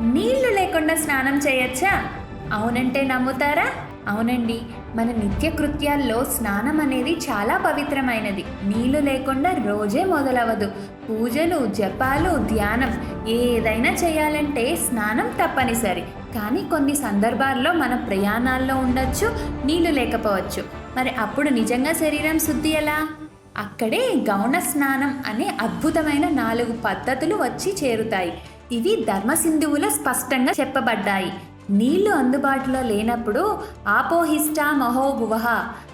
నీళ్ళు లేకుండా స్నానం చేయొచ్చా? అవునంటే నమ్ముతారా? అవునండి. మన నిత్య కృత్యాల్లో స్నానం అనేది చాలా పవిత్రమైనది. నీళ్ళు లేకుండా రోజే మొదలవదు పూజలు జపాలు ధ్యానం ఏదైనా చేయాలంటే స్నానం తప్పనిసరి. కానీ కొన్ని సందర్భాల్లో మన ప్రయాణాల్లో ఉండొచ్చు నీళ్ళు లేకపోవచ్చు. మరి అప్పుడు నిజంగా శరీరం శుద్ధి ఎలా? అక్కడే గౌణ స్నానం అనే అద్భుతమైన నాలుగు పద్ధతులు వచ్చి చేరుతాయి. ఇవి ధర్మసింధువులో స్పష్టంగా చెప్పబడ్డాయి. నీళ్ళు అందుబాటులో లేనప్పుడు ఆపోహిష్ట మహోభువహ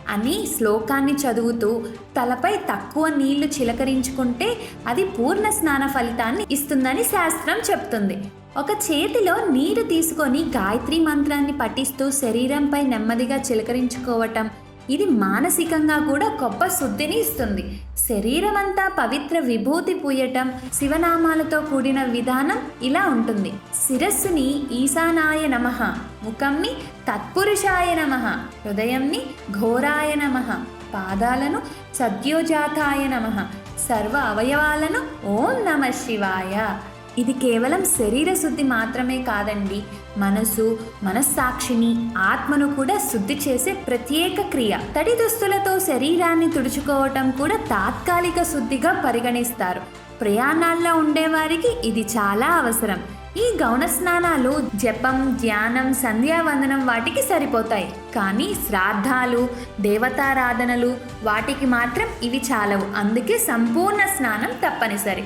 అని శ్లోకాన్ని చదువుతూ తలపై తక్కువ నీళ్ళు చిలకరించుకుంటే అది పూర్ణ స్నాన ఫలితాన్ని ఇస్తుందని శాస్త్రం చెప్తుంది. ఒక చేతిలో నీరు తీసుకొని గాయత్రి మంత్రాన్ని పఠిస్తూ శరీరంపై నెమ్మదిగా చిలకరించుకోవటం ఇది మానసికంగా కూడా గొప్ప శుద్ధిని ఇస్తుంది. శరీరం అంతా పవిత్ర విభూతి పూయటం శివనామాలతో కూడిన విధానం ఇలా ఉంటుంది. శిరస్సుని ఈశానాయ నమ ముఖంని తత్పురుషాయ నమ హృదయంని ఘోరాయ నమ పాదాలను సద్యోజాతాయ నమ సర్వ అవయవాలను ఓం నమ శివాయ. ఇది కేవలం శరీర శుద్ధి మాత్రమే కాదండి. మనసు మనస్సాక్షిని ఆత్మను కూడా శుద్ధి చేసే ప్రత్యేక క్రియ. తడి దుస్తులతో శరీరాన్ని తుడుచుకోవటం కూడా తాత్కాలిక శుద్ధిగా పరిగణిస్తారు. ప్రయాణాల్లో ఉండేవారికి ఇది చాలా అవసరం. ఈ గౌణ స్నానాలు జపం ధ్యానం సంధ్యావందనం వాటికి సరిపోతాయి. కానీ శ్రాద్ధాలు దేవతారాధనలు వాటికి మాత్రం ఇవి చాలవు. అందుకే సంపూర్ణ స్నానం తప్పనిసరి.